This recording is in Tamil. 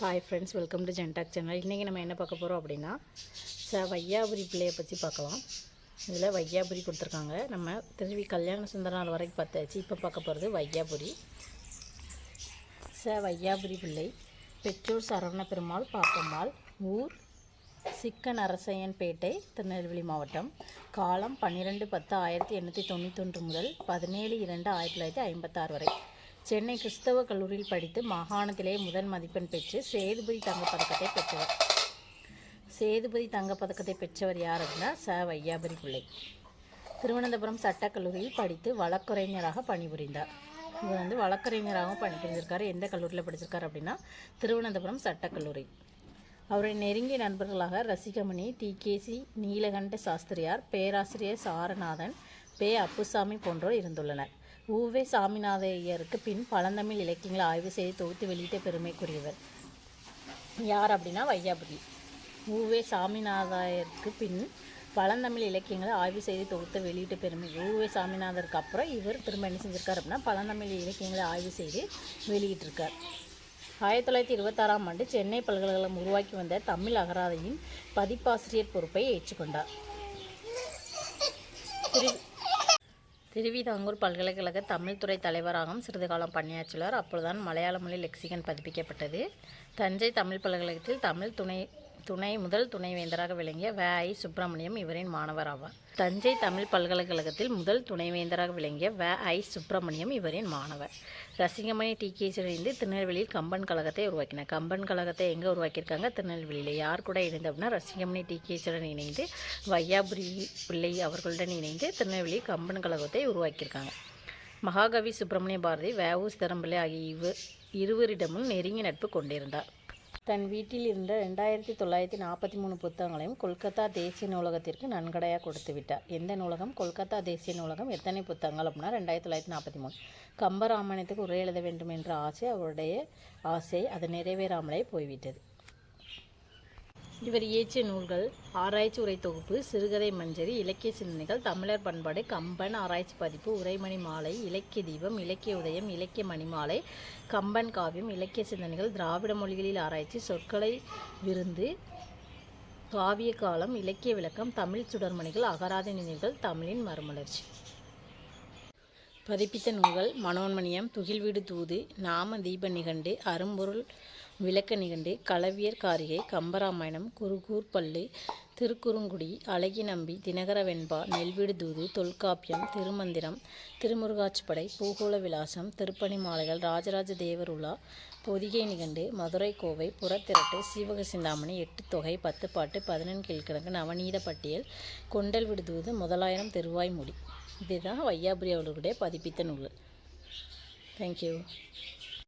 ஹாய் ஃப்ரெண்ட்ஸ் வெல்கம் டு ஜென்டாக் சேனல் இன்றைக்கி நம்ம என்ன பார்க்க போகிறோம் அப்படின்னா ச வையாபுரி பிள்ளையை பற்றி பார்க்கலாம். இதில் வையாபுரி கொடுத்துருக்காங்க. நம்ம திருவி கல்யாண சுந்தர நாள் வரைக்கும் பார்த்தாச்சு. இப்போ பார்க்க போகிறது வையாபுரி. ச வையாபுரி பிள்ளை பெற்றோர் சரவண பெருமாள் பாப்பம்மாள் ஊர் சிக்கன் அரசையன்பேட்டை திருநெல்வேலி மாவட்டம். காலம் பன்னிரெண்டு பத்து ஆயிரத்தி எண்ணூற்றி தொண்ணூத்தொன்று முதல் பதினேழு இரண்டு ஆயிரத்தி தொள்ளாயிரத்தி ஐம்பத்தாறு வரை. சென்னை கிறிஸ்தவ கல்லூரியில் படித்து மாகாணத்திலே முதல் மதிப்பெண் பெற்று சேதுபதி தங்கப்பதக்கத்தை பெற்றவர். சேதுபதி தங்கப்பதக்கத்தை பெற்றவர் யார் அப்படின்னா ச. வையாபுரி பிள்ளை திருவனந்தபுரம் சட்டக்கல்லூரியில் படித்து வழக்குறைஞராக பணிபுரிந்தார். இவர் வந்து வழக்கறிஞராகவும் பணிபுரிஞ்சிருக்காரு எந்த கல்லூரியில் படிச்சிருக்காரு அப்படின்னா திருவனந்தபுரம் சட்டக்கல்லூரி. அவருடைய நெருங்கிய நண்பர்களாக ரசிகமணி டிகேசி நீலகண்ட சாஸ்திரியார் பேராசிரியர் சாரநாதன் பே. அப்புசாமி போன்றோர் இருந்துள்ளனர். ஊவே சாமிநாதையருக்கு பின் பழந்தமிழ் இலக்கியங்களை ஆய்வு செய்து தொகுத்து வெளியிட்ட பெருமைக்குரியவர். யார் அப்படின்னா வையாபுரி. ஊவே சாமிநாதாயருக்கு பின் பழந்தமிழ் இலக்கியங்களை ஆய்வு செய்து தொகுத்த வெளியிட்ட பெருமை. ஊவே சாமிநாதருக்கு அப்புறம் இவர் திரும்ப என்ன செஞ்சிருக்கார் அப்படின்னா பழந்தமிழ் இலக்கியங்களை ஆய்வு செய்து வெளியிட்டிருக்கார். ஆயிரத்தி தொள்ளாயிரத்தி இருபத்தாறாம் ஆண்டு சென்னை பல்கலைக்கழகம் உருவாக்கி வந்த தமிழ் அகராதியின் பதிப்பாசிரியர் பொறுப்பை ஏற்றுக்கொண்டார். திரு திருவிதாங்கூர் பல்கலைக்கழக தமிழ்துறை தலைவராகவும் சிறிது காலம் பணியாற்றியுள்ளார். அப்பொழுதுதான் மலையாள மொழி லெக்சிகன் பதிப்பிக்கப்பட்டது. தஞ்சை தமிழ் பல்கலைக்கழகத்தில் தமிழ் துணை துணை முதல் துணைவேந்தராக விளங்கிய வ. ஐ. சுப்பிரமணியம் இவரின் மாணவர் ஆவார். தஞ்சை தமிழ் பல்கலைக்கழகத்தில் முதல் துணைவேந்தராக விளங்கிய வ. ஐ. சுப்பிரமணியம் இவரின் மாணவர். ரசிகமணி டி. கே. இணைந்து திருநெல்வேலியில் கம்பன் கழகத்தை உருவாக்கினார். கம்பன் கழகத்தை எங்கே உருவாக்கியிருக்காங்க? திருநெல்வேலியில். யார் கூட இணைந்து அப்படின்னா ரசிகமணி டி. கேசுடன் இணைந்து வையாபுரி பிள்ளை அவர்களுடன் இணைந்து திருநெல்வேலியில் கம்பன் கழகத்தை உருவாக்கியிருக்காங்க. மகாகவி சுப்பிரமணிய பாரதி வேவு சிதம்பரம் ஆகிய இவ இருவரிடமும் நெருங்கிய நட்பு கொண்டிருந்தார். தன் வீட்டில் இருந்த ரெண்டாயிரத்தி தொள்ளாயிரத்தி நாற்பத்தி மூணு புத்தகங்களையும் கொல்கத்தா தேசிய நூலகத்திற்கு நன்கடையாக கொடுத்து விட்டார். எந்த நூலகம்? கொல்கத்தா தேசிய நூலகம். எத்தனை புத்தகங்கள் அப்படின்னா ரெண்டாயிரத்தி தொள்ளாயிரத்தி நாற்பத்தி மூணு. கம்பராமாயணத்துக்கு உரை எழுத வேண்டும் என்ற ஆசை அவருடைய ஆசை அது நிறைவேறாமலே போய்விட்டது. இவர் இயற்றிய நூல்கள் ஆராய்ச்சி உரை தொகுப்பு சிறுகதை மஞ்சரி இலக்கிய சிந்தனைகள் தமிழர் பண்பாடு கம்பன் ஆராய்ச்சி பதிப்பு உரைமணி மாலை இலக்கிய தீபம் இலக்கிய உதயம் இலக்கிய மணிமாலை கம்பன் காவியம் இலக்கிய சிந்தனைகள் திராவிட மொழிகளில் ஆராய்ச்சி சொற்களை விருந்து காவிய காலம் இலக்கிய விளக்கம் தமிழ் சுடர்மணிகள் அகராதி நினைவுகள் தமிழின் மறுமலர்ச்சி. பதிப்பித்த நூல்கள் மனோன்மணியம் துகில்வீடு தூது நாம தீப நிகண்டு அரும்பொருள் விளக்க நிகண்டு களவியர் காரிகை கம்பராமாயணம் குருகூர் பள்ளி திருக்குறுங்குடி அழகி நம்பி தினகர வெண்பா நெல்வீடு தூது தொல்காப்பியம் திருமந்திரம் திருமுருகாச்சிப்படை பூகோள விலாசம் திருப்பணி மாலைகள் ராஜராஜ தேவர் உலா பொதிகை நிகண்டு மதுரை கோவை புறத்திரட்டு சீவக சிந்தாமணி எட்டு தொகை பத்து பாட்டு பதினெண் கீழ்கிழங்கு நவநீத பட்டியல் கொண்டல் விடுதூது முதலாயிரம் திருவாய் மொழி இதுதான் வையாபுரி அவர்களுடைய பதிப்பித்த நூல். தேங்க்யூ